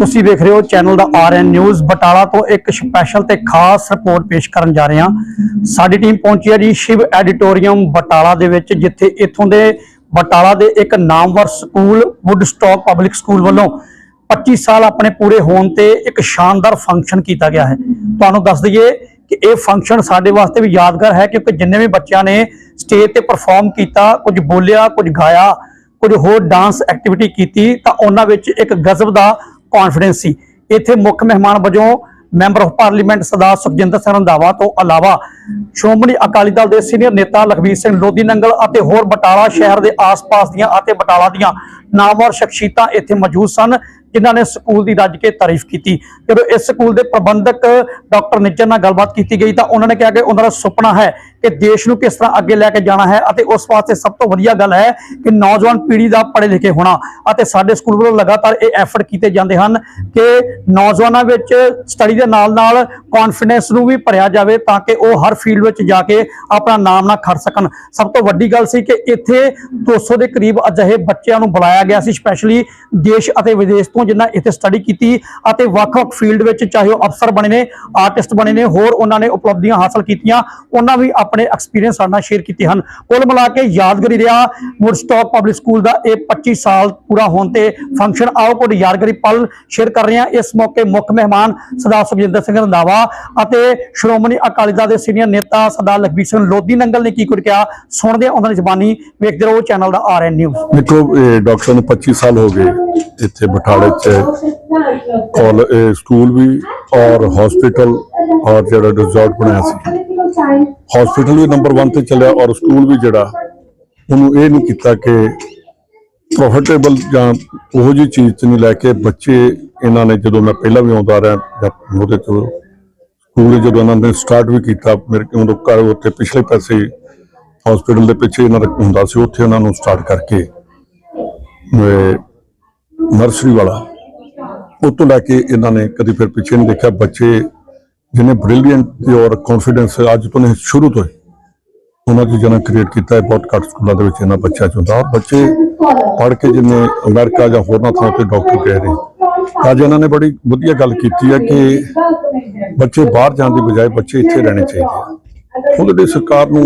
ਤੁਸੀਂ ਵੇਖ ਰਹੇ ਹੋ ਚੈਨਲ ਦਾ ਆਰਐਨ ਨਿਊਜ਼ ਬਟਾਲਾ ਤੋਂ ਇੱਕ ਸਪੈਸ਼ਲ ਤੇ ਖਾਸ ਰਿਪੋਰਟ ਪੇਸ਼ ਕਰਨ ਜਾ ਰਹੇ ਹਾਂ। ਸਾਡੀ ਟੀਮ ਪਹੁੰਚੀ ਹੈ ਜੀ ਸ਼ਿਵ ਐਡੀਟੋਰੀਅਮ ਬਟਾਲਾ ਦੇ ਵਿੱਚ, ਜਿੱਥੇ ਇੱਥੋਂ ਦੇ ਬਟਾਲਾ ਦੇ ਇੱਕ ਨਾਮਵਰ ਸਕੂਲ ਵੁੱਡਸਟਾਕ ਪਬਲਿਕ ਸਕੂਲ ਵੱਲੋਂ 25 ਸਾਲ ਆਪਣੇ ਪੂਰੇ ਹੋਣ ਤੇ ਇੱਕ ਸ਼ਾਨਦਾਰ ਫੰਕਸ਼ਨ ਕੀਤਾ ਗਿਆ ਹੈ। ਤੁਹਾਨੂੰ ਦੱਸ ਦਈਏ ਕਿ ਇਹ ਫੰਕਸ਼ਨ ਸਾਡੇ ਵਾਸਤੇ ਵੀ ਯਾਦਗਾਰ ਹੈ, ਕਿਉਂਕਿ ਜਿੰਨੇ ਵੀ ਬੱਚਿਆਂ ਨੇ ਸਟੇਜ ਤੇ ਪਰਫਾਰਮ ਕੀਤਾ, ਕੁਝ ਬੋਲਿਆ, ਕੁਝ ਗਾਇਆ, ਕੁਝ ਹੋਰ ਡਾਂਸ ਐਕਟੀਵਿਟੀ ਕੀਤੀ, ਤਾਂ ਉਹਨਾਂ ਵਿੱਚ ਇੱਕ ਗਜ਼ਬ ਦਾ ਕੌਨਫੀਡੈਂਸ ਸੀ। ਇੱਥੇ ਮੁੱਖ ਮਹਿਮਾਨ ਵਜੋਂ member of parliament Sardar Sukhjinder Singh Randhawa ਤੋਂ ਇਲਾਵਾ ਸ਼੍ਰੋਮਣੀ ਅਕਾਲੀ ਦਲ ਦੇ ਸੀਨੀਅਰ ਨੇਤਾ ਲਖਬੀਰ ਸਿੰਘ ਲੋਧੀ ਨੰਗਲ ਅਤੇ ਹੋਰ ਬਟਾਲਾ ਸ਼ਹਿਰ ਦੇ ਆਸ-ਪਾਸ ਦੀਆਂ ਅਤੇ ਬਟਾਲਾ ਦੀਆਂ ਨਾਮਵਰ ਸ਼ਖਸੀਅਤਾਂ ਇੱਥੇ ਮੌਜੂਦ ਸਨ। ਜਿਨ੍ਹਾਂ ਨੇ ਸਕੂਲ ਦੀ ਰੱਜ ਕੇ ਤਾਰੀਫ ਕੀਤੀ। ਜਦੋਂ ਇਸ ਸਕੂਲ ਦੇ ਪ੍ਰਬੰਧਕ ਡਾਕਟਰ ਨਿੱਜਰ ਨਾਲ ਗੱਲਬਾਤ ਕੀਤੀ ਗਈ ਤਾਂ ਉਹਨਾਂ ਨੇ ਕਿਹਾ ਕਿ ਉਹਨਾਂ ਦਾ ਸੁਪਨਾ ਹੈ ਕਿ ਦੇਸ਼ ਨੂੰ ਕਿਸ ਤਰ੍ਹਾਂ ਅੱਗੇ ਲੈ ਕੇ ਜਾਣਾ ਹੈ ਅਤੇ ਉਸ ਵਾਸਤੇ ਸਭ ਤੋਂ ਵਧੀਆ ਗੱਲ ਹੈ ਕਿ ਨੌਜਵਾਨ ਪੀੜ੍ਹੀ ਦਾ ਪੜ੍ਹੇ ਲਿਖੇ ਹੋਣਾ ਅਤੇ ਸਾਡੇ ਸਕੂਲ ਵੱਲੋਂ ਲਗਾਤਾਰ ਇਹ ਐਫਰਟ ਕੀਤੇ ਜਾਂਦੇ ਹਨ ਕਿ ਨੌਜਵਾਨਾਂ ਵਿੱਚ ਸਟੱਡੀ ਦੇ ਨਾਲ-ਨਾਲ ਕੌਨਫੀਡੈਂਸ ਨੂੰ ਵੀ ਭਰਿਆ ਜਾਵੇ ਤਾਂ ਕਿ ਉਹ ਹਰ ਫੀਲਡ ਵਿੱਚ ਜਾ ਕੇ ਆਪਣਾ ਨਾਮ ਨਾ ਖੜ ਸਕਣ। ਸਭ ਤੋਂ ਵੱਡੀ ਗੱਲ ਸੀ ਕਿ ਇੱਥੇ 200 ਦੇ ਕਰੀਬ ਅਜਿਹੇ ਬੱਚਿਆਂ ਨੂੰ ਬੁਲਾਇਆ ਗਿਆ ਸੀ ਸਪੈਸ਼ਲੀ ਦੇਸ਼ ਅਤੇ ਵਿਦੇਸ਼ ਤੋਂ ਜਿਨ੍ਹਾਂ ਇੱਥੇ ਸਟੱਡੀ ਕੀਤੀ ਅਤੇ ਵੱਖ-ਵੱਖ ਫੀਲਡ ਵਿੱਚ ਚਾਹੇ ਉਹ ਅਫਸਰ ਬਣੇ ਨੇ ਆਰਟਿਸਟ ਬਣੇ ਨੇ, ਹੋਰ ਉਹਨਾਂ ਨੇ ਉਪਲਬਧੀਆਂ ਹਾਸਲ ਕੀਤੀਆਂ, ਉਹਨਾਂ ਵੀ ਆਪਣੇ ਐਕਸਪੀਰੀਅੰਸ ਸਾਡੇ ਨਾਲ ਸ਼ੇਅਰ ਕੀਤੇ ਹਨ। ਕੁੱਲ ਮਿਲਾ ਕੇ ਯਾਦਗਾਰੀ ਰਿਹਾ ਵੁੱਡਸਟਾਕ ਪਬਲਿਕ ਸਕੂਲ ਦਾ ਇਹ 25 ਸਾਲ ਪੂਰਾ ਹੋਣ ਤੇ ਫੰਕਸ਼ਨ ਆਓ ਕੁਝ ਯਾਦਗਾਰੀ ਪਲ ਸ਼ੇਅਰ ਕਰ ਰਹੇ ਹਾਂ। ਇਸ ਮੌਕੇ ਮੁੱਖ ਮਹਿਮਾਨ ਸਰਦਾਰ ਸੁਖਜਿੰਦਰ ਸਿੰਘ ਰੰਧਾਵਾ ਅਤੇ ਸ਼੍ਰੋਮਣੀ ਅਕਾਲੀ ਦਲ ਦੇ ਸੀਨੀਅਰ ਨੇਤਾ ਸਰਦਾਰ ਲਖਬੀਰ ਸਿੰਘ ਲੋਧੀ ਨੰਗਲ ਨੇ ਕੀ ਕੁਝ ਕਿਹਾ, ਸੁਣਦੇ ਹਾਂ ਉਹਨਾਂ ਦੀ ਜ਼ਬਾਨੀ, ਵੇਖਦੇ ਰਹੋ ਚੈਨਲ ਦਾ ਆਰਐਨ ਨਿਊਜ਼ ਦੇਖੋ ਡਾਕਟਰ ਨੂੰ 25 ਸਾਲ ਹੋ ਗਏ ਇੱਥੇ ਬਠਾਲੇ ਚ ਕਾਲ ਇਹ ਸਕੂਲ ਵੀ ਔਰ ਹਸਪੀਟਲ ਔਰ ਜਿਹੜਾ ਰਿਜ਼ੋਰਟ ਬਣਾਇਆ ਸੀ। ਹਸਪੀਟਲ ਵੀ ਨੰਬਰ 1 ਤੇ ਚੱਲਿਆ ਔਰ ਸਕੂਲ ਵੀ ਜਿਹੜਾ, ਉਹਨੂੰ ਇਹ ਨਹੀਂ ਕੀਤਾ ਕਿ ਪ੍ਰੋਫਿਟੇਬਲ ਜਾਂ ਉਹੋ ਜੀ ਚੀਜ਼ ਚ ਨਹੀਂ ਲੈ ਕੇ ਬੱਚੇ ਇਹਨਾਂ ਨੇ ਜਦੋਂ ਮੈਂ ਪਹਿਲਾਂ ਵੀ ਆਉਂਦਾ ਰਿਹਾ, ਜਾਂ ਉਹਦੇ ਤੋਂ ਸਕੂਲ ਜਦੋਂ ਇਹਨਾਂ ਨੇ ਸਟਾਰਟ ਵੀ ਕੀਤਾ, ਮੇਰੇ ਕੋਲ ਉਦੋਂ ਘਰ ਉੱਥੇ ਪਿਛਲੇ ਪਾਸੇ ਹਸਪੀਟਲ ਦੇ ਪਿੱਛੇ ਇਹਨਾਂ ਦਾ ਹੁੰਦਾ ਸੀ, ਉੱਥੇ ਉਹਨਾਂ ਨੂੰ ਸਟਾਰਟ ਕਰਕੇ ਨਰਸਰੀ ਵਾਲਾ ਉਹ ਤੋਂ ਲੈ ਕੇ ਇਹਨਾਂ ਨੇ ਕਦੀ ਫਿਰ ਪਿੱਛੇ ਨਹੀਂ ਦੇਖਿਆ। ਬੱਚੇ ਜਿਹਨੇ ਬ੍ਰਿਲੀਅੰਟ ਤੇ ਔਰ ਕੌਨਫੀਡੈਂਸ ਅੱਜ ਤੋਂ ਨਹੀਂ, ਸ਼ੁਰੂ ਤੋਂ ਉਹਨਾਂ ਦੀ ਜਨਾ ਕ੍ਰੀਏਟ ਕੀਤਾ ਹੈ, ਬਹੁਤ ਘੱਟ ਸਕੂਲਾਂ ਦੇ ਵਿੱਚ ਇਹਨਾਂ ਬੱਚਿਆਂ ਚ ਹੁੰਦਾ ਔਰ ਬੱਚੇ ਪੜ੍ਹ ਕੇ ਜਿੰਨੇ ਅਮਰੀਕਾ ਜਾਂ ਹੋਰਨਾਂ ਥਾਂ ਤੇ ਡਾਕਟਰ ਕਹਿ ਰਹੇ ਅੱਜ ਇਹਨਾਂ ਨੇ ਬੜੀ ਵਧੀਆ ਗੱਲ ਕੀਤੀ ਹੈ ਕਿ ਬੱਚੇ ਬਾਹਰ ਜਾਣ ਦੀ ਬਜਾਏ ਬੱਚੇ ਇੱਥੇ ਰਹਿਣੇ ਚਾਹੀਦੇ ਆ। ਉਹਦੇ ਲਈ ਸਰਕਾਰ ਨੂੰ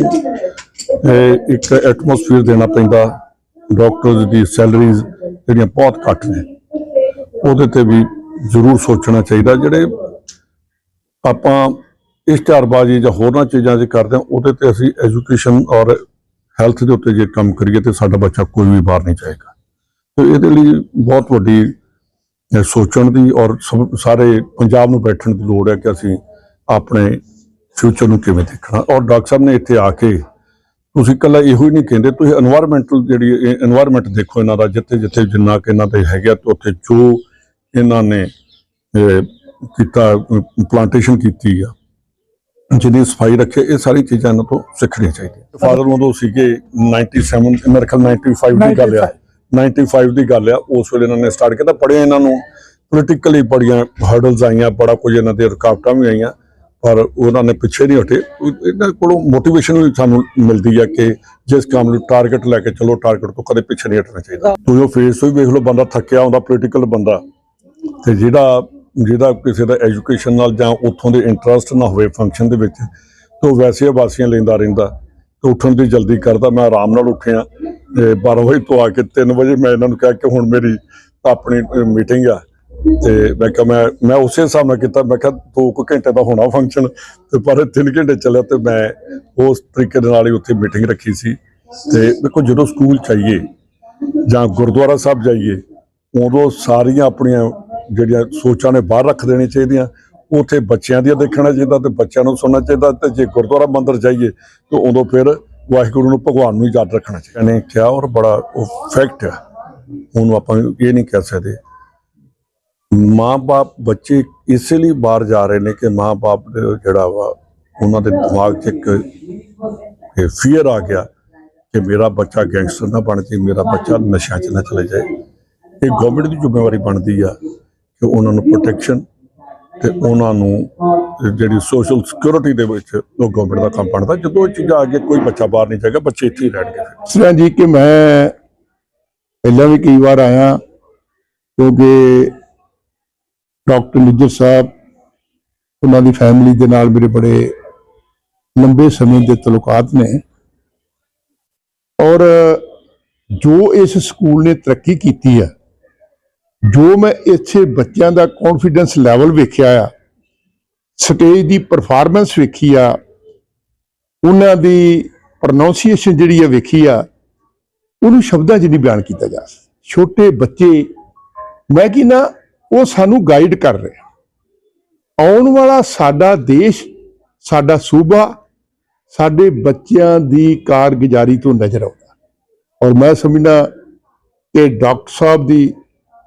ਇੱਕ ਐਟਮੋਸਫੀਅਰ ਦੇਣਾ ਪੈਂਦਾ। ਡਾਕਟਰਸ ਦੀ ਸੈਲਰੀਜ਼ ਜਿਹੜੀਆਂ ਬਹੁਤ ਘੱਟ ਨੇ। ਉਹਦੇ ਤੇ ਵੀ ਜ਼ਰੂਰ ਸੋਚਣਾ ਚਾਹੀਦਾ, ਜਿਹੜੇ ਆਪਾਂ ਇਸ ਚਾਰਬਾਜ਼ੀ ਜਾਂ ਹੋਰਨਾਂ ਚੀਜ਼ਾਂ 'ਚ ਕਰਦੇ ਹਾਂ, ਉਹਦੇ ਤੇ ਅਸੀਂ ਐਜੂਕੇਸ਼ਨ ਔਰ ਹੈਲਥ ਦੇ ਉੱਤੇ ਜੇ ਕੰਮ ਕਰੀਏ ਤੇ ਸਾਡਾ ਬੱਚਾ ਕੋਈ ਵੀ ਬਾਹਰ ਨਹੀਂ ਜਾਏਗਾ। ਤੇ ਇਹਦੇ ਲਈ ਬਹੁਤ ਵੱਡੀ ਸੋਚਣ ਦੀ ਔਰ ਸਾਰੇ ਪੰਜਾਬ ਨੂੰ ਬੈਠਣ ਦੀ ਲੋੜ ਹੈ ਕਿ ਅਸੀਂ ਆਪਣੇ ਫਿਊਚਰ ਨੂੰ ਕਿਵੇਂ ਦੇਖਣਾ। ਔਰ ਡਾਕਟਰ ਸਾਹਿਬ ਨੇ ਇੱਥੇ ਆ ਕੇ ਤੁਸੀਂ ਕੱਲਾ ਇਹੋ ਹੀ ਨਹੀਂ ਕਹਿੰਦੇ, ਤੁਸੀਂ এনवायरमेंटਲ ਜਿਹੜੀ এনवायरमेंट ਦੇਖੋ ਇਹਨਾਂ ਦਾ ਜਿੱਥੇ ਜਿੱਥੇ ਜਿੰਨਾ ਕਿ ਇਹਨਾਂ ਦੇ ਹੈਗਾ ਤੇ ਉੱਥੇ ਜੋ ਇਹਨਾਂ ਨੇ ਕੀਤਾ ਪਲਾਂਟੇਸ਼ਨ ਕੀਤੀ ਆ। ਜਿਹਦੀ ਸਫ਼ਾਈ ਰੱਖੇ ਇਹ ਸਾਰੀ ਚੀਜ਼ਾਂ ਇਹਨਾਂ ਤੋਂ ਸਿੱਖਣੀਆਂ ਚਾਹੀਦੀਆਂ। ਫਾਦਰ ਉਦੋਂ ਸੀਗੇ 97 ਮੇਰੇ ਖਿਆਲ 95 ਦੀ ਗੱਲ ਆ। 95 ਦੀ ਗੱਲ ਆ ਉਸ ਵੇਲੇ ਇਹਨਾਂ ਨੇ ਸਟਾਰਟ ਕੀਤਾ ਪੜਿਆ ਇਹਨਾਂ ਨੂੰ। ਪੋਲੀਟੀਕਲੀ ਬੜੀਆਂ ਹਰਡਲਸ ਆਈਆਂ ਬੜਾ ਕੁਝ ਇਹਨਾਂ ਦੇ ਰੁਕਾਵਟਾਂ ਵੀ ਆਈਆਂ ਪਰ ਉਹਨਾਂ ਨੇ ਪਿੱਛੇ ਨਹੀਂ ਹਟੇ। ਇਹਨਾਂ ਕੋਲੋਂ ਮੋਟੀਵੇਸ਼ਨ ਵੀ ਸਾਨੂੰ ਮਿਲਦੀ ਹੈ ਕਿ ਜਿਸ ਕੰਮ ਨੂੰ ਟਾਰਗੇਟ ਲੈ ਕੇ ਚਲੋ ਟਾਰਗੇਟ ਤੋਂ ਕਦੇ ਪਿੱਛੇ ਨਹੀਂ ਹਟਣਾ ਚਾਹੀਦਾ। ਤੁਸੀਂ ਉਹ ਫੇਸ ਤੋਂ ਹੀ ਵੇਖ ਲਓ ਬੰਦਾ ਥੱਕਿਆ ਹੁੰਦਾ ਪੋਲੀਟੀਕਲ ਬੰਦਾ। ਤੇ ਜਿਹੜਾ ਜਿਹਦਾ ਕਿਸੇ ਦਾ ਐਜੂਕੇਸ਼ਨ ਨਾਲ ਜਾਂ ਉੱਥੋਂ ਦੇ ਇੰਟਰਸਟ ਨਾ ਹੋਵੇ ਫੰਕਸ਼ਨ ਦੇ ਵਿੱਚ, ਤੇ ਉਹ ਵੈਸੇ ਵਾਸੀਆਂ ਲੈਂਦਾ ਰਹਿੰਦਾ। ਤੇ ਉੱਠਣ ਦੀ ਜਲਦੀ ਕਰਦਾ, ਮੈਂ ਆਰਾਮ ਨਾਲ ਉੱਠਿਆ। ਤੇ 12 ਵਜੇ ਤੋਂ ਆ ਕੇ 3 ਵਜੇ ਮੈਂ ਇਹਨਾਂ ਨੂੰ ਕਿਹਾ ਕਿ ਹੁਣ ਮੇਰੀ ਆਪਣੀ ਮੀਟਿੰਗ ਆ। ਤੇ ਮੈਂ ਕਿਹਾ, ਮੈਂ ਮੈਂ ਉਸੇ ਹਿਸਾਬ ਨਾਲ ਕੀਤਾ। ਮੈਂ ਕਿਹਾ, ਦੋ ਕੁ ਘੰਟੇ ਦਾ ਹੋਣਾ ਫੰਕਸ਼ਨ ਤੇ ਪਰ 3 ਘੰਟੇ ਚੱਲਿਆ ਤੇ ਮੈਂ ਉਸ ਤਰੀਕੇ ਦੇ ਨਾਲ ਹੀ ਉੱਥੇ ਮੀਟਿੰਗ ਰੱਖੀ ਸੀ। ਤੇ ਦੇਖੋ, ਜਦੋਂ ਸਕੂਲ ਚਾਹੀਏ ਜਾਂ ਗੁਰਦੁਆਰਾ ਸਾਹਿਬ ਜਾਈਏ, ਉਦੋਂ ਸਾਰੀਆਂ ਆਪਣੀਆਂ ਜਿਹੜੀਆਂ ਸੋਚਾਂ ਨੇ ਬਾਹਰ ਰੱਖ ਦੇਣੀਆਂ ਚਾਹੀਦੀਆਂ, ਉੱਥੇ ਬੱਚਿਆਂ ਦੀਆਂ ਦੇਖਣਾ ਚਾਹੀਦਾ ਤੇ ਬੱਚਿਆਂ ਨੂੰ ਸੁਣਨਾ ਚਾਹੀਦਾ ਤੇ ਜੇ ਗੁਰਦੁਆਰਾ ਮੰਦਰ ਜਾਈਏ ਤਾਂ ਉਦੋਂ ਫਿਰ ਵਾਹਿਗੁਰੂ ਨੂੰ ਭਗਵਾਨ ਨੂੰ ਯਾਦ ਰੱਖਣਾ ਚਾਹੀਦਾ। ਨੇ ਕਿਹਾ ਔਰ ਬੜਾ ਉਹ ਫੈਕਟ ਹੈ ਉਹਨੂੰ ਆਪਾਂ ਇਹ ਨਹੀਂ ਕਹਿ ਸਕਦੇ। ਮਾਂ-ਬਾਪ ਬੱਚੇ ਇਸੇ ਲਈ ਬਾਹਰ ਜਾ ਰਹੇ ਨੇ ਕਿ ਮਾਂ-ਬਾਪ ਜਿਹੜਾ ਵਾ, ਉਹਨਾਂ ਦੇ ਦਿਮਾਗ 'ਚ ਇੱਕ ਫੀਅਰ ਆ ਗਿਆ ਕਿ ਮੇਰਾ ਬੱਚਾ ਗੈਂਗਸਟਰ ਨਾ ਬਣ ਜੇ ਮੇਰਾ ਬੱਚਾ ਨਸ਼ਿਆਂ 'ਚ ਨਾ ਚਲੇ ਜਾਏ। ਇਹ ਗਵਰਨਮੈਂਟ ਦੀ ਜ਼ਿੰਮੇਵਾਰੀ ਬਣਦੀ ਆ। ਕਿ ਉਹਨਾਂ ਨੂੰ ਪ੍ਰੋਟੈਕਸ਼ਨ ਤੇ ਉਹਨਾਂ ਨੂੰ ਜਿਹੜੀ ਸੋਸ਼ਲ ਸਿਕਿਉਰਿਟੀ ਦੇ ਵਿੱਚ ਉਹ ਗਵਰਨਮੈਂਟ ਦਾ ਕੰਮ ਬਣਦਾ, ਜਦੋਂ ਇਹ ਚੀਜ਼ਾਂ ਆ ਕੇ ਕੋਈ ਬੱਚਾ ਬਾਹਰ ਨਹੀਂ ਜਾਏਗਾ, ਬੱਚੇ ਇੱਥੇ ਹੀ ਰਹਿਣਗੇ ਫਿਰ। ਜੀ, ਕਿ ਮੈਂ ਪਹਿਲਾਂ ਵੀ ਕਈ ਵਾਰ ਆਇਆ, ਕਿਉਂਕਿ ਡਾਕਟਰ ਨਿੱਜਰ ਸਾਹਿਬ, ਉਹਨਾਂ ਦੀ ਫੈਮਿਲੀ ਦੇ ਨਾਲ ਮੇਰੇ ਬੜੇ ਲੰਬੇ ਸਮੇਂ ਦੇ ਤਲੁਕਾਤ ਨੇ ਔਰ ਜੋ ਇਸ ਸਕੂਲ ਨੇ ਤਰੱਕੀ ਕੀਤੀ ਹੈ ਜੋ ਮੈਂ ਇੱਥੇ ਬੱਚਿਆਂ ਦਾ ਕੌਨਫੀਡੈਂਸ ਲੈਵਲ ਵੇਖਿਆ ਆ ਸਟੇਜ ਦੀ ਪਰਫਾਰਮੈਂਸ ਵੇਖੀ ਆ, ਉਹਨਾਂ ਦੀ ਪ੍ਰੋਨਾਂਸੀਏਸ਼ਨ ਜਿਹੜੀ ਆ ਵੇਖੀ ਆ, ਉਹਨੂੰ ਸ਼ਬਦਾਂ 'ਚ ਨਹੀਂ ਬਿਆਨ ਕੀਤਾ ਜਾ ਸਕਦਾ। ਛੋਟੇ ਬੱਚੇ, ਮੈਂ ਕੀ ਨਾ, ਉਹ ਸਾਨੂੰ ਗਾਈਡ ਕਰ ਰਹੇ ਆਉਣ ਵਾਲਾ ਸਾਡਾ ਦੇਸ਼, ਸਾਡਾ ਸੂਬਾ, ਸਾਡੇ ਬੱਚਿਆਂ ਦੀ ਕਾਰਗੁਜ਼ਾਰੀ ਤੋਂ ਨਜ਼ਰ ਆਉਂਦਾ। ਔਰ ਮੈਂ ਸਮਝਣਾ ਕਿ ਡਾਕਟਰ ਸਾਹਿਬ ਦੀ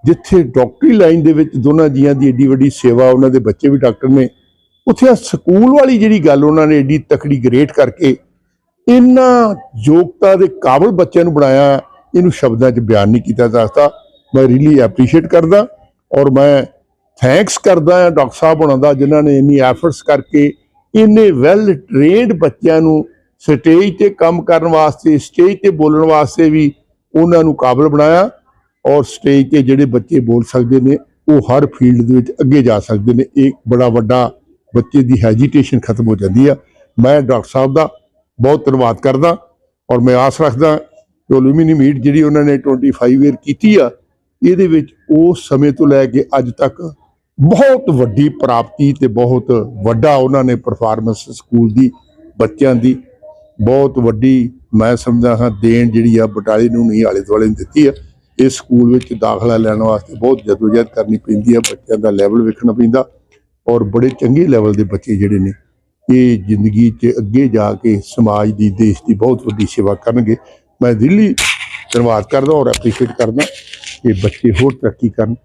ਜਿੱਥੇ ਡਾਕਟਰੀ ਲਾਈਨ ਦੇ ਵਿੱਚ ਦੋਨਾਂ ਜੀਆਂ ਦੀ ਏਡੀ ਵੱਡੀ ਸੇਵਾ, ਉਹਨਾਂ ਦੇ ਬੱਚੇ ਵੀ ਡਾਕਟਰ ਨੇ, ਉੱਥੇ ਆ ਸਕੂਲ ਵਾਲੀ ਜਿਹੜੀ ਗੱਲ ਉਹਨਾਂ ਨੇ ਏਡੀ ਤਕੜੀ ਗ੍ਰੇਟ ਕਰਕੇ ਇਹਨਾਂ ਯੋਗਤਾ ਦੇ ਕਾਬਲ ਬੱਚਿਆਂ ਨੂੰ ਬਣਾਇਆ, ਇਹਨੂੰ ਸ਼ਬਦਾਂ 'ਚ ਬਿਆਨ ਨਹੀਂ ਕੀਤਾ ਜਾ ਸਕਦਾ। ਮੈਂ ਰੀਲੀ ਐਪਰੀਸ਼ੀਏਟ ਕਰਦਾ ਔਰ ਮੈਂ ਥੈਂਕਸ ਕਰਦਾ ਹਾਂ ਡਾਕਟਰ ਸਾਹਿਬ ਹੋਣਾ ਦਾ, ਜਿਨ੍ਹਾਂ ਨੇ ਇੰਨੀ ਐਫਰਟਸ ਕਰਕੇ ਇੰਨੇ ਵੈਲ ਟ੍ਰੇਨਡ ਬੱਚਿਆਂ ਨੂੰ ਸਟੇਜ ਤੇ ਕੰਮ ਕਰਨ ਵਾਸਤੇ ਸਟੇਜ ਤੇ ਬੋਲਣ ਵਾਸਤੇ ਵੀ ਉਹਨਾਂ ਨੂੰ ਕਾਬਲ ਬਣਾਇਆ। ਔਰ ਸਟੇਜ ਤੇ ਜਿਹੜੇ ਬੱਚੇ ਬੋਲ ਸਕਦੇ ਨੇ, ਉਹ ਹਰ ਫੀਲਡ ਦੇ ਵਿੱਚ ਅੱਗੇ ਜਾ ਸਕਦੇ ਨੇ। ਇਹ ਬੜਾ ਵੱਡਾ ਬੱਚੇ ਦੀ ਹੈਜੀਟੇਸ਼ਨ ਖਤਮ ਹੋ ਜਾਂਦੀ ਆ। ਮੈਂ ਡਾਕਟਰ ਸਾਹਿਬ ਦਾ ਬਹੁਤ ਧੰਨਵਾਦ ਕਰਦਾ ਔਰ ਮੈਂ ਆਸ ਰੱਖਦਾ ਕਿ ਐਲੂਮੀਨੀ ਮੀਟ ਜਿਹੜੀ ਉਹਨਾਂ ਨੇ 25 ਈਅਰ ਕੀਤੀ ਆ, ਇਹਦੇ ਵਿੱਚ ਉਸ ਸਮੇਂ ਤੋਂ ਲੈ ਕੇ ਅੱਜ ਤੱਕ ਬਹੁਤ ਵੱਡੀ ਪ੍ਰਾਪਤੀ ਤੇ ਬਹੁਤ ਵੱਡਾ ਉਹਨਾਂ ਨੇ ਪਰਫਾਰਮੈਂਸ ਸਕੂਲ ਦੀ, ਬੱਚਿਆਂ ਦੀ ਬਹੁਤ ਵੱਡੀ ਮੈਂ ਸਮਝਦਾ ਹਾਂ ਦੇਣ ਜਿਹੜੀ ਆ ਬਟਾਲੇ ਨੂੰ ਨਹੀਂ ਆਲੇ ਦੁਆਲੇ ਨੂੰ ਦਿੱਤੀ ਆ। ਇਸ ਸਕੂਲ ਵਿੱਚ ਦਾਖਲਾ ਲੈਣ ਵਾਸਤੇ ਬਹੁਤ ਜਦੋਜਹਿਦ ਕਰਨੀ ਪੈਂਦੀ ਹੈ, ਬੱਚਿਆਂ ਦਾ ਲੈਵਲ ਵੇਖਣਾ ਪੈਂਦਾ ਔਰ ਬੜੇ ਚੰਗੇ ਲੈਵਲ ਦੇ ਬੱਚੇ ਜਿਹੜੇ ਨੇ, ਇਹ ਜ਼ਿੰਦਗੀ 'ਚ ਅੱਗੇ ਜਾ ਕੇ ਸਮਾਜ ਦੀ, ਦੇਸ਼ ਦੀ ਬਹੁਤ ਵੱਡੀ ਸੇਵਾ ਕਰਨਗੇ। ਮੈਂ ਦਿੱਲੀ ਧੰਨਵਾਦ ਕਰਦਾ ਔਰ ਐਪਰੀਸ਼ੀਏਟ ਕਰਦਾ ਕਿ ਬੱਚੇ ਹੋਰ ਤਰੱਕੀ ਕਰਨ,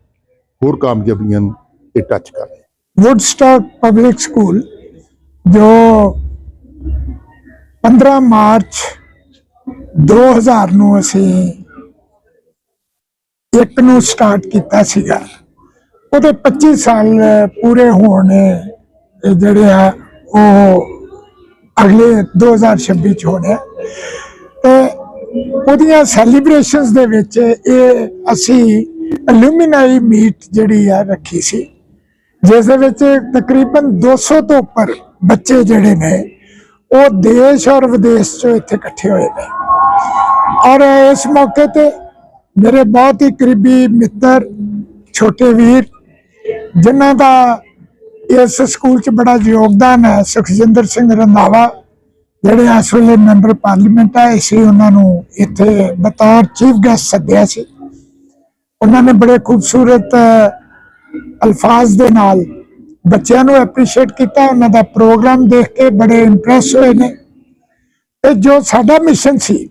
ਹੋਰ ਕਾਮਯਾਬੀਆਂ ਨੂੰ ਤੇ ਟੱਚ ਕਰਨ। ਵੁੱਡਸਟਾਕ ਪਬਲਿਕ ਸਕੂਲ ਜੋ 15 ਮਾਰਚ 2000 ਨੂੰ ਅਸੀਂ ਇੱਕ ਨੂੰ ਸਟਾਰਟ ਕੀਤਾ ਸੀਗਾ ਉਹਦੇ 25 ਸਾਲ ਪੂਰੇ ਹੋਣ ਜਿਹੜੇ ਆ, ਉਹ ਅਗਲੇ 2026 ਚ ਹੋਣੇ ਆ। ਤੇ ਉਹਦੀਆਂ ਸੈਲੀਬ੍ਰੇਸ਼ਨਸ ਦੇ ਵਿੱਚ ਇਹ ਅਸੀਂ ਐਲੂਮੀਨਾਈ ਮੀਟ ਜਿਹੜੀ ਆ ਰੱਖੀ ਸੀ, ਜਿਸ ਦੇ ਵਿੱਚ ਤਕਰੀਬਨ 200 ਤੋਂ ਉੱਪਰ ਬੱਚੇ ਜਿਹੜੇ ਨੇ, ਉਹ ਦੇਸ਼ ਔਰ ਵਿਦੇਸ਼ ਚੋਂ ਇੱਥੇ ਇਕੱਠੇ ਹੋਏ ਨੇ ਔਰ ਇਸ ਮੌਕੇ ਤੇ ਮੇਰੇ ਬਹੁਤ ਹੀ ਕਰੀਬੀ ਮਿੱਤਰ, ਛੋਟੇ ਵੀਰ, ਜਿਨ੍ਹਾਂ ਦਾ ਇਸ ਸਕੂਲ 'ਚ ਬੜਾ ਯੋਗਦਾਨ ਹੈ, ਸੁਖਜਿੰਦਰ ਸਿੰਘ ਰੰਧਾਵਾ, ਜਿਹੜੇ ਇਸ ਵੇਲੇ ਮੈਂਬਰ ਪਾਰਲੀਮੈਂਟ ਆ ਅਸੀਂ ਉਹਨਾਂ ਨੂੰ ਇੱਥੇ ਬਤੌਰ ਚੀਫ ਗੈਸਟ ਸੱਦਿਆ ਸੀ। ਉਹਨਾਂ ਨੇ ਬੜੇ ਖੂਬਸੂਰਤ ਅਲਫਾਜ਼ ਦੇ ਨਾਲ ਬੱਚਿਆਂ ਨੂੰ ਐਪਰੀਸ਼ੀਏਟ ਕੀਤਾ, ਉਹਨਾਂ ਦਾ ਪ੍ਰੋਗਰਾਮ ਦੇਖ ਕੇ ਬੜੇ ਇੰਪ੍ਰੈਸ ਹੋਏ ਨੇ। ਤੇ ਜੋ ਸਾਡਾ ਮਿਸ਼ਨ ਸੀ,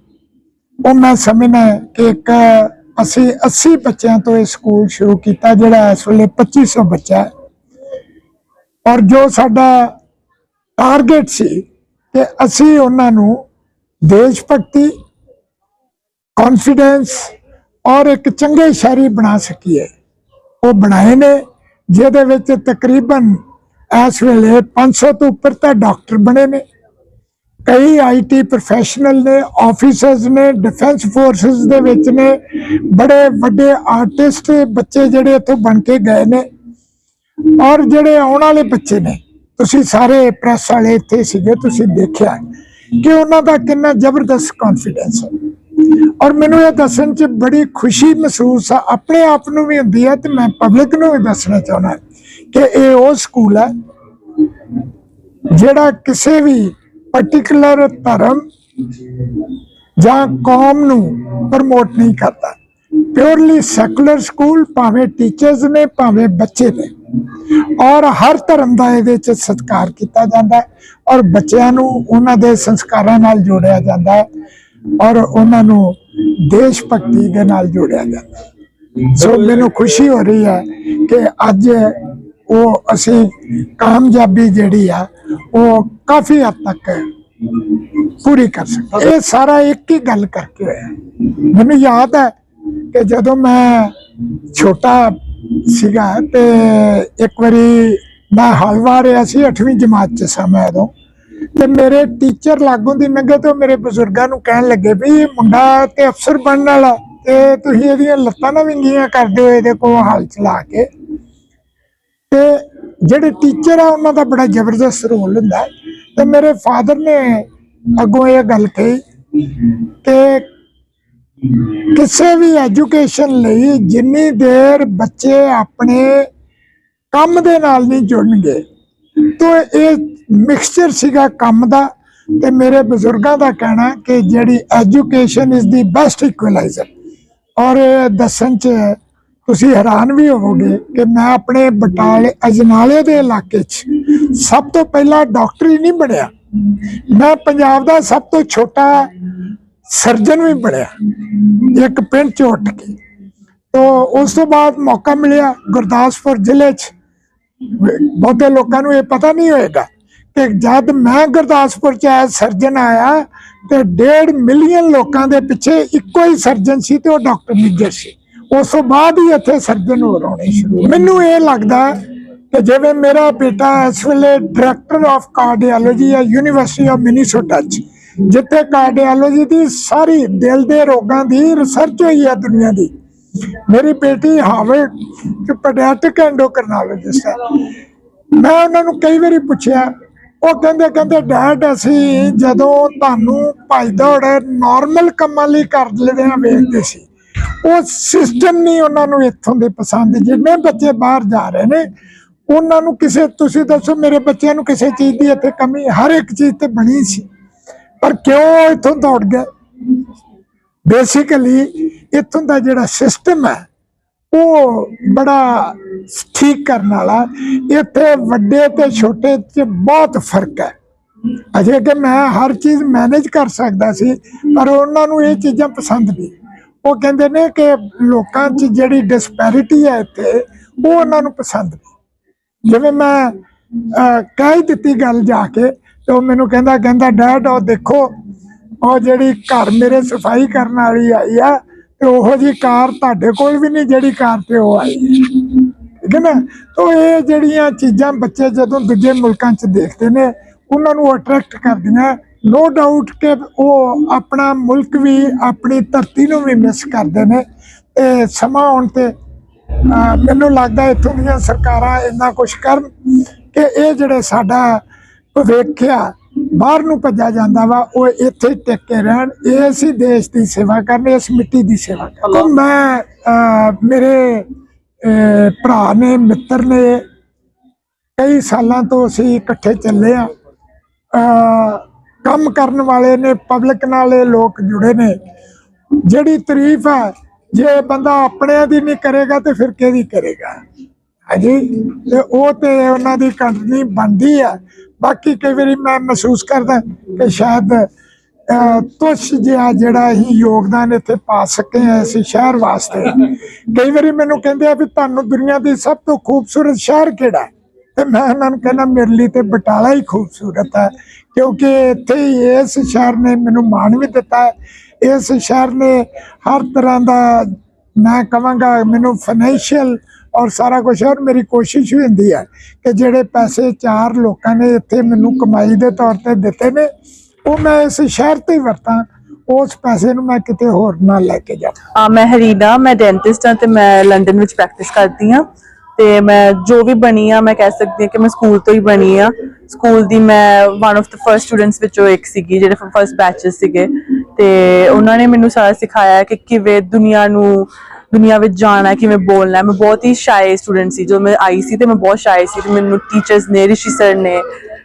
ਉਹ ਮੈਂ ਸਮਝਣਾ ਕਿ ਇੱਕ ਅਸੀਂ 80 ਬੱਚਿਆਂ ਤੋਂ ਇਹ ਸਕੂਲ ਸ਼ੁਰੂ ਕੀਤਾ, ਜਿਹੜਾ ਇਸ ਵੇਲੇ 2500 ਬੱਚਾ ਹੈ। ਔਰ ਜੋ ਸਾਡਾ ਟਾਰਗੇਟ ਸੀ ਕਿ ਅਸੀਂ ਉਹਨਾਂ ਨੂੰ ਦੇਸ਼ ਭਗਤੀ ਕੌਨਫੀਡੈਂਸ ਔਰ ਇੱਕ ਚੰਗੇ ਸ਼ਹਿਰੀ ਬਣਾ ਸਕੀਏ। ਉਹ ਬਣਾਏ ਨੇ, ਜਿਹਦੇ ਵਿੱਚ ਤਕਰੀਬਨ ਇਸ ਵੇਲੇ 500 ਤੋਂ ਉੱਪਰ ਤਾਂ ਡਾਕਟਰ ਬਣੇ ਨੇ। ਕਈ ਆਈਟੀ ਪ੍ਰੋਫੈਸ਼ਨਲ ਨੇ ਆਫੀਸਰਸ ਨੇ ਡਿਫੈਂਸ ਫੋਰਸਸ ਦੇ ਵਿੱਚ ਨੇ, ਬੜੇ ਵੱਡੇ ਆਰਟਿਸਟ ਬੱਚੇ ਜਿਹੜੇ ਇੱਥੋਂ ਬਣ ਕੇ ਗਏ ਨੇ ਔਰ ਜਿਹੜੇ ਆਉਣ ਵਾਲੇ ਬੱਚੇ ਨੇ, ਤੁਸੀਂ ਸਾਰੇ ਪ੍ਰੈਸ ਵਾਲੇ ਇੱਥੇ ਸੀਗੇ, ਤੁਸੀਂ ਦੇਖਿਆ ਕਿ ਉਹਨਾਂ ਦਾ ਕਿੰਨਾ ਜ਼ਬਰਦਸਤ ਕੌਨਫੀਡੈਂਸ ਹੈ। ਔਰ ਮੈਨੂੰ ਇਹ ਦੱਸਣ 'ਚ ਬੜੀ ਖੁਸ਼ੀ ਮਹਿਸੂਸ ਆ, ਆਪਣੇ ਆਪ ਨੂੰ ਵੀ ਹੁੰਦੀ ਹੈ ਤੇ ਮੈਂ ਪਬਲਿਕ ਨੂੰ ਵੀ ਦੱਸਣਾ ਚਾਹੁੰਦਾ ਕਿ ਇਹ ਉਹ ਸਕੂਲ ਹੈ ਜਿਹੜਾ ਕਿਸੇ ਵੀ ਪਾਰਟਿਕੂਲਰ ਧਰਮ ਜਾਂ ਕੌਮ ਨੂੰ ਪ੍ਰਮੋਟ ਨਹੀਂ ਕਰਦਾ। ਪਿਓਰਲੀ ਸੈਕੂਲਰ ਸਕੂਲ ਭਾਵੇਂ ਟੀਚਰਸ ਨੇ, ਭਾਵੇਂ ਬੱਚੇ ਨੇ। ਔਰ ਹਰ ਧਰਮ ਦਾ ਇਹਦੇ ਚ ਸਤਿਕਾਰ ਕੀਤਾ ਜਾਂਦਾ ਹੈ ਔਰ ਬੱਚਿਆਂ ਨੂੰ ਉਹਨਾਂ ਦੇ ਸੰਸਕਾਰਾਂ ਨਾਲ ਜੋੜਿਆ ਜਾਂਦਾ ਹੈ ਔਰ ਉਹਨਾਂ ਨੂੰ ਦੇਸ਼ ਭਗਤੀ ਦੇ ਨਾਲ ਜੋੜਿਆ ਜਾਂਦਾ ਸੋ ਮੈਨੂੰ ਖੁਸ਼ੀ ਹੋ ਰਹੀ ਹੈ ਕਿ ਅੱਜ ਉਹ ਅਸੀਂ ਕਾਮਯਾਬੀ ਜਿਹੜੀ ਆ ਉਹ ਕਾਫੀ ਹੱਦ ਤੱਕ ਪੂਰੀ ਕਰ ਸਕਦੇ ਇਹ ਸਾਰਾ ਇੱਕ ਹੀ ਗੱਲ ਕਰਕੇ ਹੋਇਆ ਮੈਨੂੰ ਯਾਦ ਹੈ ਕਿ ਜਦੋਂ ਮੈਂ ਛੋਟਾ ਸੀਗਾ ਤੇ ਇੱਕ ਵਾਰੀ ਮੈਂ ਹਲਵਾ ਰਿਹਾ ਸੀ 8ਵੀਂ ਜਮਾਤ ਚ ਸਾਂ ਉਦੋਂ ਤੇ ਮੇਰੇ ਟੀਚਰ ਲਾਗੋਂ ਦੀ ਲੰਘੇ ਤੇ ਮੇਰੇ ਬਜ਼ੁਰਗਾਂ ਨੂੰ ਕਹਿਣ ਲੱਗੇ ਵੀ ਇਹ ਮੁੰਡਾ ਤੇ ਅਫਸਰ ਬਣਨ ਵਾਲਾ ਤੇ ਤੁਸੀਂ ਇਹਦੀਆਂ ਲੱਤਾਂ ਨਾ ਵਿੰਗੀਆਂ ਕਰਦੇ ਹੋ ਇਹਦੇ ਕੋਲ ਹਲ ਚਲਾ ਕੇ ਤੇ ਜਿਹੜੇ ਟੀਚਰ ਆ, ਉਹਨਾਂ ਦਾ ਬੜਾ ਜ਼ਬਰਦਸਤ ਰੋਲ ਹੁੰਦਾ ਹੈ। ਤੇ ਮੇਰੇ ਫਾਦਰ ਨੇ ਅੱਗੋਂ ਇਹ ਗੱਲ ਕਹੀ ਕਿ ਕਿਸੇ ਵੀ ਐਜੂਕੇਸ਼ਨ ਲਈ ਜਿੰਨੀ ਦੇਰ ਬੱਚੇ ਆਪਣੇ ਕੰਮ ਦੇ ਨਾਲ ਨਹੀਂ ਜੁੜਨਗੇ, ਤਾਂ ਇਹ ਮਿਕਸਚਰ ਸੀਗਾ ਕੰਮ ਦਾ ਤੇ ਮੇਰੇ ਬਜ਼ੁਰਗਾਂ ਦਾ ਕਹਿਣਾ ਕਿ ਜਿਹੜੀ education is the best equaliser ਔਰ ਇਹ ਦੱਸਣ ਚ ਤੁਸੀਂ ਹੈਰਾਨ ਵੀ ਹੋਵੋਗੇ ਕਿ ਮੈਂ ਆਪਣੇ ਬਟਾਲੇ, ਅਜਨਾਲੇ ਦੇ ਇਲਾਕੇ 'ਚ ਸਭ ਤੋਂ ਪਹਿਲਾਂ ਡਾਕਟਰ ਹੀ ਨਹੀਂ ਬਣਿਆ। ਮੈਂ ਪੰਜਾਬ ਦਾ ਸਭ ਤੋਂ ਛੋਟਾ ਸਰਜਨ ਵੀ ਬਣਿਆ। ਇੱਕ ਪਿੰਡ 'ਚ ਉੱਠ ਕੇ। ਤੋਂ ਉਸ ਤੋਂ ਬਾਅਦ ਮੌਕਾ ਮਿਲਿਆ ਗੁਰਦਾਸਪੁਰ ਜ਼ਿਲ੍ਹੇ 'ਚ। ਬਹੁਤੇ ਲੋਕਾਂ ਨੂੰ ਇਹ ਪਤਾ ਨਹੀਂ ਹੋਏਗਾ ਕਿ ਜਦ ਮੈਂ ਗੁਰਦਾਸਪੁਰ ਚ ਆਇਆ, ਸਰਜਨ ਆਇਆ, ਤੇ 1.5 ਮਿਲੀਅਨ ਲੋਕਾਂ ਦੇ ਪਿੱਛੇ ਇੱਕੋ ਹੀ ਸਰਜਨ ਸੀ ਤੇ ਉਹ ਡਾਕਟਰ ਨਿੱਜਰ ਸੀ। ਉਸ ਤੋਂ ਬਾਅਦ ਹੀ ਇੱਥੇ ਸਰਜਨ ਹੋਰ ਆਉਣੇ ਸ਼ੁਰੂ ਮੈਨੂੰ ਇਹ ਲੱਗਦਾ ਕਿ ਜਿਵੇਂ ਮੇਰਾ ਬੇਟਾ ਇਸ ਵੇਲੇ ਡਾਇਰੈਕਟਰ ਆਫ ਕਾਰਡੀਓਲੋਜੀ ਹੈ ਯੂਨੀਵਰਸਿਟੀ ਆਫ ਮਿਨੀਸੋਟਾ ਚ, ਜਿੱਥੇ ਕਾਰਡੀਓਲੋਜੀ ਦੀ ਸਾਰੀ ਦਿਲ ਦੇ ਰੋਗਾਂ ਦੀ ਰਿਸਰਚ ਹੋਈ ਹੈ ਦੁਨੀਆ ਦੀ। ਮੇਰੀ ਬੇਟੀ ਹਾਰਵਰਡ ਚ ਪੈਡੀਆਟ੍ਰਿਕ ਐਂਡੋਕਰਨੋਲੋਜਿਸਟ ਹੈ। ਮੈਂ ਉਹਨਾਂ ਨੂੰ ਕਈ ਵਾਰੀ ਪੁੱਛਿਆ, ਉਹ ਕਹਿੰਦੇ ਕਹਿੰਦੇ ਡੈਡ ਅਸੀਂ ਜਦੋਂ ਤੁਹਾਨੂੰ ਭਾਈ ਦੌੜ ਨਾਰਮਲ ਕੰਮਾਂ ਲਈ ਕਰ ਲੈਦੇ ਆ ਵੇਖਦੇ ਸੀ। ਉਹ ਸਿਸਟਮ ਨਹੀਂ ਉਹਨਾਂ ਨੂੰ ਇੱਥੋਂ ਦੇ ਪਸੰਦ ਜਿੰਨੇ ਬੱਚੇ ਬਾਹਰ ਜਾ ਰਹੇ ਨੇ। ਉਹਨਾਂ ਨੂੰ ਕਿਸੇ, ਤੁਸੀਂ ਦੱਸੋ, ਮੇਰੇ ਬੱਚਿਆਂ ਨੂੰ ਕਿਸੇ ਚੀਜ਼ ਦੀ ਇੱਥੇ ਕਮੀ, ਹਰ ਇੱਕ ਚੀਜ਼ ਤੇ ਬਣੀ ਸੀ। ਪਰ ਕਿਉਂ ਇੱਥੋਂ ਦੌੜ ਗਏ? ਬੇਸਿਕਲੀ ਇੱਥੋਂ ਦਾ ਜਿਹੜਾ ਸਿਸਟਮ ਹੈ, ਉਹ ਬੜਾ ਠੀਕ ਕਰਨ ਵਾਲਾ, ਇੱਥੇ ਵੱਡੇ ਤੇ ਛੋਟੇ 'ਚ ਬਹੁਤ ਫ਼ਰਕ ਹੈ। ਅਜੇ ਕਿ ਮੈਂ ਹਰ ਚੀਜ਼ ਮੈਨੇਜ ਕਰ ਸਕਦਾ ਸੀ, ਪਰ ਉਹਨਾਂ ਨੂੰ ਇਹ ਚੀਜ਼ਾਂ ਪਸੰਦ ਨਹੀਂ। ਉਹ ਕਹਿੰਦੇ ਨੇ ਕਿ ਲੋਕਾਂ 'ਚ ਜਿਹੜੀ ਡਿਸਪੈਰਿਟੀ ਹੈ ਇੱਥੇ, ਉਹ ਉਹਨਾਂ ਨੂੰ ਪਸੰਦ ਨਹੀਂ ਜਿਵੇਂ ਮੈਂ ਕਹਿ ਦਿੱਤੀ ਗੱਲ ਜਾ ਕੇ ਤੇ ਉਹ ਮੈਨੂੰ ਕਹਿੰਦਾ ਕਹਿੰਦਾ ਡੈਡ ਉਹ ਦੇਖੋ, ਉਹ ਜਿਹੜੀ ਘਰ ਮੇਰੇ ਸਫ਼ਾਈ ਕਰਨ ਵਾਲੀ ਆਈ ਆ ਤੇ ਉਹੋ ਜੀ ਕਾਰ ਤੁਹਾਡੇ ਕੋਲ ਵੀ ਨਹੀਂ ਜਿਹੜੀ ਕਾਰ ਤੇ ਉਹ ਆਈ ਹੈ। ਠੀਕ ਹੈ ਨਾ ਤਾਂ ਇਹ ਜਿਹੜੀਆਂ ਚੀਜ਼ਾਂ ਬੱਚੇ ਜਦੋਂ ਦੂਜੇ ਮੁਲਕਾਂ 'ਚ ਦੇਖਦੇ ਨੇ, ਉਹਨਾਂ ਨੂੰ ਅਟਰੈਕਟ ਕਰਦੀਆਂ ਨੋ ਡਾਊਟ ਕਿ ਉਹ ਆਪਣਾ ਮੁਲਕ ਵੀ ਆਪਣੀ ਧਰਤੀ ਨੂੰ ਵੀ ਮਿਸ ਕਰਦੇ ਨੇ। ਤੇ ਸਮਾਂ ਆਉਣ ਤੇ ਮੈਨੂੰ ਲੱਗਦਾ ਇੱਥੋਂ ਦੀਆਂ ਸਰਕਾਰਾਂ ਇੰਨਾ ਕੁਝ ਕਰਨ ਕਿ ਇਹ ਜਿਹੜੇ ਸਾਡਾ ਭਵਿੱਖ ਆ ਬਾਹਰ ਨੂੰ ਭੱਜਾ ਜਾਂਦਾ ਵਾ ਉਹ ਇੱਥੇ ਟਿਕ ਕੇ ਰਹਿਣ। ਇਸ ਹੀ ਦੇਸ਼ ਦੀ ਸੇਵਾ ਕਰਨ ਇਸ ਮਿੱਟੀ ਦੀ ਸੇਵਾ ਕਰਨ। ਮੈਂ ਮੇਰੇ ਭਰਾ ਨੇ ਮਿੱਤਰ ਨੇ ਕਈ ਸਾਲਾਂ ਤੋਂ ਅਸੀਂ ਇਕੱਠੇ ਚੱਲੇ ਆ। ਕੰਮ ਕਰਨ ਵਾਲੇ ਨੇ ਪਬਲਿਕ ਨਾਲ ਇਹ ਲੋਕ ਜੁੜੇ ਨੇ। ਜਿਹੜੀ ਤਾਰੀਫ ਹੈ ਜੇ ਬੰਦਾ ਆਪਣਿਆਂ ਦੀ ਨਹੀਂ ਕਰੇਗਾ ਤੇ ਫਿਰ ਕਿਹਦੀ ਕਰੇਗਾ? ਹਾਂਜੀ ਤੇ ਉਹ ਤੇ ਉਹਨਾਂ ਦੀ ਕੰਟਨੀ ਬਣਦੀ ਆ। ਬਾਕੀ ਕਈ ਵਾਰੀ ਮੈਂ ਮਹਿਸੂਸ ਕਰਦਾ ਕਿ ਸ਼ਾਇਦ ਅਹ, ਜਿਹਾ ਜਿਹੜਾ ਹੀ ਯੋਗਦਾਨ ਇੱਥੇ ਪਾ ਸਕੇ ਆ ਇਸ ਸ਼ਹਿਰ ਵਾਸਤੇ। ਕਈ ਵਾਰੀ ਮੈਨੂੰ ਕਹਿੰਦੇ ਆ ਵੀ ਤੁਹਾਨੂੰ ਦੁਨੀਆ ਦੀ ਸਭ ਤੋਂ ਖੂਬਸੂਰਤ ਸ਼ਹਿਰ ਕਿਹੜਾ ਤੇ ਮੈਂ ਉਹਨਾਂ ਨੂੰ ਕਹਿੰਦਾ ਮੇਰੇ ਲਈ ਤੇ ਬਟਾਲਾ ਹੀ ਖੂਬਸੂਰਤ ਹੈ। ਕਿਉਂਕਿ ਇੱਥੇ ਇਸ ਸ਼ਹਿਰ ਨੇ ਮੈਨੂੰ ਮਾਣ ਵੀ ਦਿੱਤਾ ਹੈ। ਇਸ ਸ਼ਹਿਰ ਨੇ ਹਰ ਤਰ੍ਹਾਂ ਦਾ ਮੈਂ ਕਹਾਂਗਾ ਮੈਨੂੰ ਫਾਈਨੈਂਸ਼ੀਅਲ ਔਰ ਸਾਰਾ ਕੁਝ ਔਰ ਮੇਰੀ ਕੋਸ਼ਿਸ਼ ਵੀ ਹੁੰਦੀ ਹੈ ਕਿ ਜਿਹੜੇ ਪੈਸੇ ਚਾਰ ਲੋਕਾਂ ਨੇ ਇੱਥੇ ਮੈਨੂੰ ਕਮਾਈ ਦੇ ਤੌਰ ਤੇ ਦਿੱਤੇ ਨੇ, ਉਹ ਮੈਂ ਇਸ ਸ਼ਹਿਰ ਤੇ ਵਰਤਾਂ। ਉਸ ਪੈਸੇ ਨੂੰ ਮੈਂ ਕਿਤੇ ਹੋਰ ਨਾ ਲੈ ਕੇ ਜਾਵਾਂ। ਆ ਮੈਂ ਹਰੀਨਾ, ਮੈਂ ਡੈਂਟਿਸਟ ਹਾਂ ਤੇ ਮੈਂ ਲੰਡਨ ਵਿੱਚ ਪ੍ਰੈਕਟਿਸ ਕਰਦੀ ਹਾਂ। ਤੇ ਮੈਂ ਜੋ ਵੀ ਬਣੀ ਆ, ਮੈਂ ਕਹਿ ਸਕਦੀ ਹਾਂ ਕਿ ਮੈਂ ਸਕੂਲ ਤੋਂ ਹੀ ਬਣੀ ਆ। ਸਕੂਲ ਦੀ ਮੈਂ one of the first students ਵਿੱਚੋਂ ਇੱਕ ਸੀਗੀ, ਜਿਹੜੇ ਫਰਸਟ ਬੈਚਸ ਸੀਗੇ। ਤੇ ਉਹਨਾਂ ਨੇ ਮੈਨੂੰ ਸਾਰਾ ਸਿਖਾਇਆ ਕਿ ਕਿਵੇਂ ਦੁਨੀਆ ਨੂੰ, ਦੁਨੀਆ ਵਿੱਚ ਜਾਣਾ, ਕਿਵੇਂ ਬੋਲਣਾ। ਮੈਂ ਬਹੁਤ ਹੀ ਸ਼ਾਈ ਸਟੂਡੈਂਟ ਸੀ। ਜਦੋਂ ਮੈਂ ਆਈ ਸੀ ਤੇ ਮੈਂ ਬਹੁਤ ਸ਼ਾਈ ਸੀ ਤੇ ਮੈਨੂੰ ਟੀਚਰਸ ਨੇ, ਰਿਸ਼ੀ ਸਰ ਨੇ,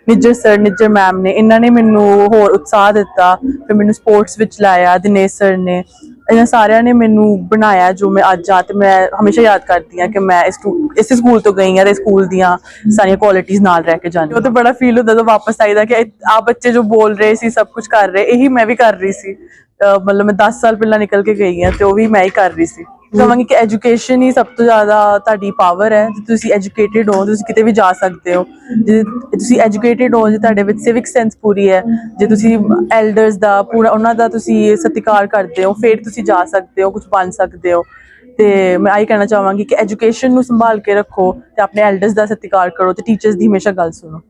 ਨਿੱਜਰ ਸਰ ਨਿੱਜਰ ਮੈਮ ਨੇ, ਇਹਨਾਂ ਨੇ ਮੈਨੂੰ ਹੋਰ ਉਤਸ਼ਾਹ ਦਿੱਤਾ। ਫਿਰ ਮੈਨੂੰ ਸਪੋਰਟਸ ਵਿੱਚ ਲਾਇਆ, ਦਿਨੇਸ਼ ਸਰ ਨੇ। ਇਹਨਾਂ ਸਾਰਿਆਂ ਨੇ ਮੈਨੂੰ ਬਣਾਇਆ ਜੋ ਮੈਂ ਅੱਜ ਆ ਤੇ ਮੈਂ ਹਮੇਸ਼ਾ ਯਾਦ ਕਰਦੀ ਆ ਕਿ ਮੈਂ ਇਸ ਸਕੂ- ਇਸੇ ਸਕੂਲ ਤੋਂ ਗਈ ਆ ਤੇ ਸਕੂਲ ਦੀਆਂ ਸਾਰੀਆਂ ਕੁਆਲਿਟੀਆਂ ਨਾਲ ਰਹਿ ਕੇ ਜਾਂਦੀ ਉਹ ਤੇ ਬੜਾ ਫੀਲ ਹੁੰਦਾ ਜਦੋਂ ਵਾਪਸ ਆਈਦਾ ਕਿ ਆ ਬੱਚੇ ਜੋ ਬੋਲ ਰਹੇ ਸੀ, ਸਭ ਕੁਝ ਕਰ ਰਹੇ, ਇਹੀ ਮੈਂ ਵੀ ਕਰ ਰਹੀ ਸੀ। ਮਤਲਬ ਮੈਂ 10 ਸਾਲ ਪਹਿਲਾਂ ਨਿਕਲ ਕੇ ਗਈ ਆ ਤੇ ਉਹ ਵੀ ਮੈਂ ਹੀ ਕਰ ਰਹੀ ਸੀ। ਕਹਾਂਗੀ ਕਿ ਐਜੂਕੇਸ਼ਨ ਹੀ ਸਭ ਤੋਂ ਜ਼ਿਆਦਾ ਤੁਹਾਡੀ ਪਾਵਰ ਹੈ, ਜੇ ਤੁਸੀਂ ਐਜੂਕੇਟਿਡ ਹੋ, ਤੁਸੀਂ ਕਿਤੇ ਵੀ ਜਾ ਸਕਦੇ ਹੋ। ਜੇ ਤੁਸੀਂ ਐਜੂਕੇਟਿਡ ਹੋ, ਜੇ ਤੁਹਾਡੇ ਵਿੱਚ ਸਿਵਿਕ ਸੈਂਸ ਪੂਰੀ ਹੈ, ਜੇ ਤੁਸੀਂ ਐਲਡਰਸ ਦਾ ਪੂਰਾ, ਉਹਨਾਂ ਦਾ ਤੁਸੀਂ ਸਤਿਕਾਰ ਕਰਦੇ ਹੋ, ਫਿਰ ਤੁਸੀਂ ਜਾ ਸਕਦੇ ਹੋ, ਕੁਝ ਬਣ ਸਕਦੇ ਹੋ। ਤੇ ਮੈਂ ਆਹੀ ਕਹਿਣਾ ਚਾਹਾਂਗੀ ਕਿ ਐਜੂਕੇਸ਼ਨ ਨੂੰ ਸੰਭਾਲ ਕੇ ਰੱਖੋ ਤੇ ਆਪਣੇ ਐਲਡਰਸ ਦਾ ਸਤਿਕਾਰ ਕਰੋ ਤੇ ਟੀਚਰਸ ਦੀ ਹਮੇਸ਼ਾ ਗੱਲ ਸੁਣੋ।